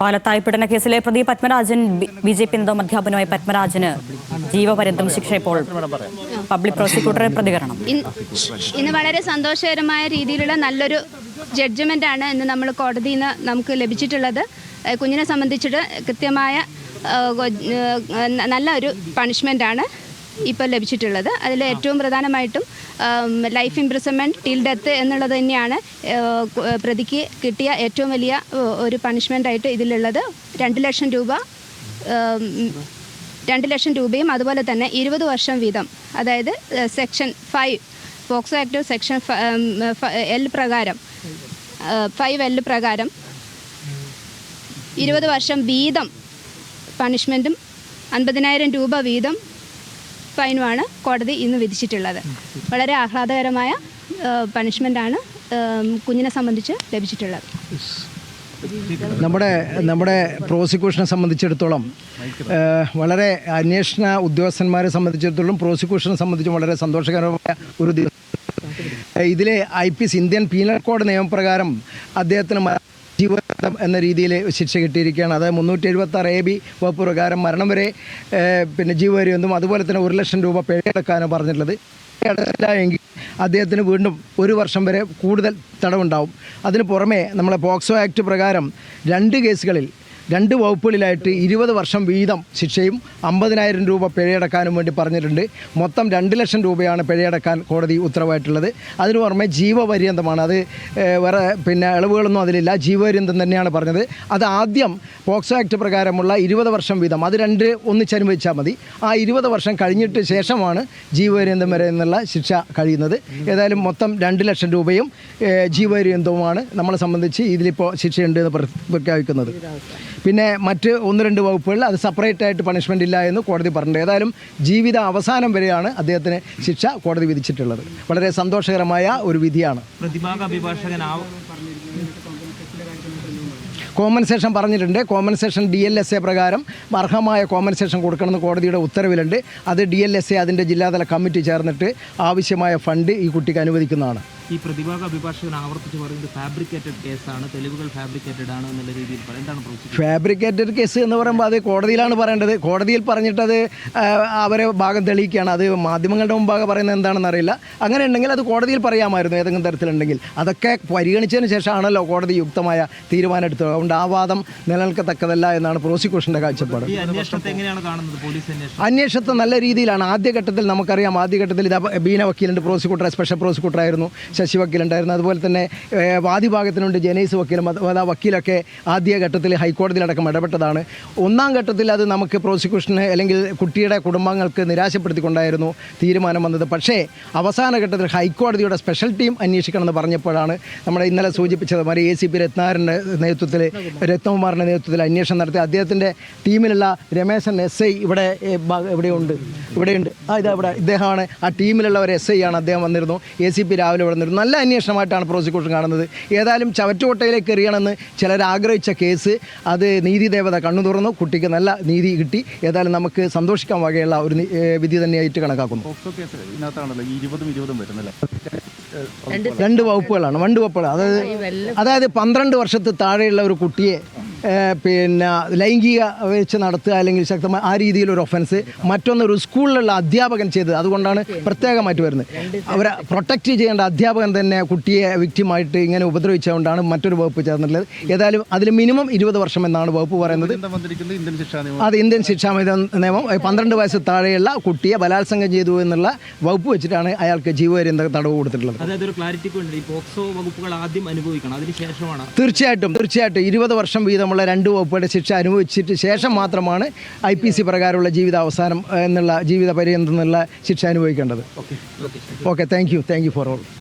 പാലത്തായി പീഡന കേസിലെ പ്രതി പത്മരാജൻ ബി ജെ പി നേതാവ് അധ്യാപനമായ പത്മരാജന് ജീവപര്യന്തം ശിക്ഷ ഇപ്പോൾ പബ്ലിക് പ്രോസിക്യൂട്ടറുടെ പ്രതികരണം. ഇന്ന് വളരെ സന്തോഷകരമായ രീതിയിലുള്ള നല്ലൊരു ജഡ്ജ്മെന്റ് ആണ് ഇന്ന് നമ്മൾ കോടതിയിൽ നിന്ന് നമുക്ക് ലഭിച്ചിട്ടുള്ളത്. കുഞ്ഞിനെ സംബന്ധിച്ചിട്ട് കൃത്യമായ നല്ല ഒരു പണിഷ്മെന്റ് ആണ് ഇപ്പോൾ ലഭിച്ചിട്ടുള്ളത്. അതിൽ ഏറ്റവും പ്രധാനമായിട്ടും ലൈഫ് ഇംപ്രിസൺമെന്റ് ടിൽ ഡെത്ത് എന്നുള്ളത് തന്നെയാണ് പ്രതിക്ക് കിട്ടിയ ഏറ്റവും വലിയ ഒരു പണിഷ്മെന്റായിട്ട് ഇതിലുള്ളത്. രണ്ട് ലക്ഷം രൂപ രണ്ട് ലക്ഷം രൂപയും അതുപോലെ തന്നെ ഇരുപത് വർഷം വീതം. അതായത് section five POCSO act section L പ്രകാരം ഫൈവ് എൽ പ്രകാരം ഇരുപത് വർഷം വീതം പണിഷ്മെന്റും അൻപതിനായിരം രൂപ വീതം ഫൈനുമാണ് കോടതി ഇന്ന് വിധിച്ചിട്ടുള്ളത്. വളരെ ആഹ്ലാദകരമായ പണിഷ്മെന്റാണ് കുഞ്ഞിനെ സംബന്ധിച്ച് ലഭിച്ചിട്ടുള്ളത്. നമ്മുടെ നമ്മുടെ പ്രോസിക്യൂഷനെ സംബന്ധിച്ചിടത്തോളം വളരെ അന്വേഷണ ഉദ്യോഗസ്ഥന്മാരെ സംബന്ധിച്ചിടത്തോളം പ്രോസിക്യൂഷനെ സംബന്ധിച്ചും വളരെ സന്തോഷകരമായ ഒരു ദിവസം. ഇതിലെ I P S Indian penal code നിയമപ്രകാരം അദ്ദേഹത്തിന് മ- എന്ന രീതിയിൽ ശിക്ഷ കിട്ടിയിരിക്കുകയാണ്. അതായത് മുന്നൂറ്റി എഴുപത്തി ആറ് എ ബി വകുപ്പ് പ്രകാരം മരണം വരെ പിന്നെ ജീവപര്യന്തം അതുപോലെ തന്നെ ഒരു ലക്ഷം രൂപ പിഴയടക്കാനും പറഞ്ഞിട്ടുള്ളത്. എങ്കിൽ അദ്ദേഹത്തിന് വീണ്ടും ഒരു വർഷം വരെ കൂടുതൽ തടവുണ്ടാവും. അതിന് പുറമേ നമ്മളെ പോക്സോ ആക്ട് പ്രകാരം രണ്ട് കേസുകളിൽ രണ്ട് വകുപ്പുകളിലായിട്ട് ഇരുപത് വർഷം വീതം ശിക്ഷയും അമ്പതിനായിരം രൂപ പിഴയടക്കാനും വേണ്ടി പറഞ്ഞിട്ടുണ്ട്. മൊത്തം രണ്ട് ലക്ഷം രൂപയാണ് പിഴയടക്കാൻ കോടതി ഉത്തരവായിട്ടുള്ളത്. അതിന് പുറമെ ജീവപര്യന്തമാണ്. അത് വേറെ പിന്നെ ഇളവുകളൊന്നും അതിലില്ല. ജീവപര്യന്തം തന്നെയാണ് പറഞ്ഞത്. അത് ആദ്യം പോക്സോ ആക്ട് പ്രകാരമുള്ള ഇരുപത് വർഷം വീതം. അത് രണ്ട് ഒന്നിച്ചനുഭവിച്ചാൽ മതി. ആ ഇരുപത് വർഷം കഴിഞ്ഞിട്ട് ശേഷമാണ് ജീവപര്യന്തം വരെ എന്നുള്ള ശിക്ഷ കഴിയുന്നത്. ഏതായാലും മൊത്തം രണ്ട് ലക്ഷം രൂപയും ജീവപര്യന്തവുമാണ് നമ്മളെ സംബന്ധിച്ച് ഇതിലിപ്പോൾ ശിക്ഷയുണ്ട് എന്ന് പ്ര- പ്രഖ്യാപിക്കുന്നത്. പിന്നെ മറ്റ് ഒന്ന് രണ്ട് വകുപ്പുകളിൽ അത് സെപ്പറേറ്റ് ആയിട്ട് പണിഷ്മെന്റ് ഇല്ല എന്ന് കോടതി പറഞ്ഞിട്ടുണ്ട്. ഏതായാലും ജീവിത അവസാനം വരെയാണ് അദ്ദേഹത്തിന് ശിക്ഷ കോടതി വിധിച്ചിട്ടുള്ളത്. വളരെ സന്തോഷകരമായ ഒരു വിധിയാണ്. പ്രതിഭാഗ അഭിഭാഷകനാവും കോമ്പൻസേഷൻ പറഞ്ഞിട്ടുണ്ട്. Compensation D L S A പ്രകാരം അർഹമായ കോമ്പൻസേഷൻ കൊടുക്കണമെന്ന് കോടതിയുടെ ഉത്തരവിലുണ്ട്. അത് ഡി എൽ എസ് എ അതിന്റെ ജില്ലാതല കമ്മിറ്റി ചേർന്നിട്ട് ആവശ്യമായ ഫണ്ട് ഈ കുട്ടിക്ക് അനുവദിക്കുന്നതാണ്. ഈ പ്രതിഭാഗ അഭിഭാഷകൻ ആവർത്തിച്ച് പറയുന്നത് ഫാബ്രിക്കേറ്റഡ് കേസാണ് തെളിവുകൾ ഫാബ്രിക്കേറ്റഡ് ആണ് എന്നുള്ള രീതിയിൽ എന്താണ് പ്രോസിക്യൂഷൻ ഫാബ്രിക്കേറ്റഡ് കേസ് എന്ന് പറയുമ്പോൾ അത് കോടതിയിലാണ് പറയേണ്ടത്. കോടതിയിൽ പറഞ്ഞിട്ടത് അവരെ ഭാഗം തെളിയിക്കുകയാണ്. അത് മാധ്യമങ്ങളുടെ മുമ്പാകെ പറയുന്നത് എന്താണെന്ന് അറിയില്ല. അങ്ങനെ ഉണ്ടെങ്കിൽ അത് കോടതിയിൽ പറയാമായിരുന്നു ഏതെങ്കിലും തരത്തിലുണ്ടെങ്കിൽ. അതൊക്കെ പരിഗണിച്ചതിന് ശേഷമാണല്ലോ കോടതി യുക്തമായ തീരുമാനം എടുത്തത് അതുകൊണ്ട് ആ വാദം നിലനിൽക്കത്തക്കതല്ല എന്നാണ് പ്രോസിക്യൂഷന്റെ കാഴ്ചപ്പാട്. അന്വേഷണത്തെ നല്ല രീതിയിലാണ്. ആദ്യഘട്ടത്തിൽ നമുക്കറിയാം. ആദ്യഘട്ടത്തിൽ ഇത് ബീന വക്കീലുണ്ട്. പ്രോസിക്യൂട്ടർ സ്പെഷ്യൽ പ്രോസിക്യൂട്ടർ ആയിരുന്നു ശശി വക്കീലുണ്ടായിരുന്നു അതുപോലെ തന്നെ വാദിഭാഗത്തിനുണ്ട് ജനീസ് വക്കീലും അതുപോലെ വക്കീലൊക്കെ ആദ്യഘട്ടത്തിൽ ഹൈക്കോടതിയിലടക്കം ഇടപെട്ടതാണ്. ഒന്നാം ഘട്ടത്തിൽ അത് നമുക്ക് പ്രോസിക്യൂഷന് അല്ലെങ്കിൽ കുട്ടിയുടെ കുടുംബങ്ങൾക്ക് നിരാശപ്പെടുത്തിക്കൊണ്ടായിരുന്നു തീരുമാനം വന്നത്. പക്ഷേ അവസാന ഘട്ടത്തിൽ ഹൈക്കോടതിയുടെ സ്പെഷ്യൽ ടീം അന്വേഷിക്കണമെന്ന് പറഞ്ഞപ്പോഴാണ് നമ്മുടെ ഇന്നലെ സൂചിപ്പിച്ചത് മാതിരി എ സി പി രത്നാകരന്റെ നേതൃത്വത്തിൽ രത്നകുമാറിന്റെ നേതൃത്വത്തിൽ അന്വേഷണം നടത്തി. അദ്ദേഹത്തിന്റെ ടീമിലുള്ള രമേശൻ എസ് ഐ ഇവിടെ ഇവിടെയുണ്ട്. ഇവിടെയുണ്ട്. ആ ഇതാ ഇവിടെ ഇദ്ദേഹമാണ്. ആ ടീമിലുള്ള ഒരു എസ് ഐ ആണ്. അദ്ദേഹം വന്നിരുന്നു. എ സി പി രാവിലെ ഇവിടെ നിന്നിരുന്നു നല്ല അന്വേഷണമായിട്ടാണ് പ്രോസിക്യൂഷൻ കാണുന്നത്. ഏതായാലും ചവറ്റുകൊട്ടയിലേക്ക് എറിയണമെന്ന് ചിലർ ആഗ്രഹിച്ച കേസ്. അത് നീതി ദേവത കണ്ണു തുറന്നു. കുട്ടിക്ക് നല്ല നീതി കിട്ടി. ഏതായാലും നമുക്ക് സന്തോഷിക്കാൻ വകയുള്ള ഒരു വിധി തന്നെയായിട്ട് കണക്കാക്കുന്നു. രണ്ട് വകുപ്പുകളാണ്. രണ്ട് വകുപ്പുകൾ. അതായത് അതായത് പന്ത്രണ്ട് വർഷത്തിൽ താഴെയുള്ള ഒരു കുട്ടിയെ പിന്നെ ലൈംഗിക വെച്ച് നടത്തുക അല്ലെങ്കിൽ ശക്തമായ ആ രീതിയിലൊരു ഒഫൻസ് മറ്റൊന്ന് ഒരു സ്കൂളിലുള്ള അധ്യാപകൻ ചെയ്തത്. അതുകൊണ്ടാണ് പ്രത്യേകമായിട്ട് വരുന്നത്. അവരെ പ്രൊട്ടക്റ്റ് ചെയ്യേണ്ട അധ്യാപകൻ തന്നെ കുട്ടിയെ വിക്റ്റിമായിട്ട് ഇങ്ങനെ ഉപദ്രവിച്ചുകൊണ്ടാണ് മറ്റൊരു വകുപ്പ് ചേർന്നിട്ടുള്ളത്. ഏതായാലും അതിൽ മിനിമം ഇരുപത് വർഷം എന്നാണ് വകുപ്പ് പറയുന്നത്. അത് ഇന്ത്യൻ ശിക്ഷാ നിയമം. അത് ഇന്ത്യൻ ശിക്ഷാമിത നിയമം ഏഹ്, പന്ത്രണ്ട് വയസ്സ് താഴെയുള്ള കുട്ടിയെ ബലാത്സംഗം ചെയ്തു എന്നുള്ള വകുപ്പ് വെച്ചിട്ടാണ് അയാൾക്ക് ജീവപര്യന്ത തടവ് കൊടുത്തിട്ടുള്ളത്. അതായത് ഒരു ക്ലാരിറ്റിക്ക് വേണ്ടി ഈ പോക്സോ വകുപ്പുകൾ ആദ്യം അനുഭവിക്കണം. അതിനുശേഷമാണ് തീർച്ചയായിട്ടും തീർച്ചയായിട്ടും. ഇരുപത് വർഷം വീതമുള്ള രണ്ട് വകുപ്പുകളുടെ ശിക്ഷ അനുഭവിച്ചിട്ട് ശേഷം മാത്രമാണ് ഐ പി സി പ്രകാരമുള്ള ജീവിതാവസാനം എന്നുള്ള ജീവിത പര്യന്തം എന്നുള്ള ശിക്ഷ അനുഭവിക്കേണ്ടത്. Okay thank you thank you for all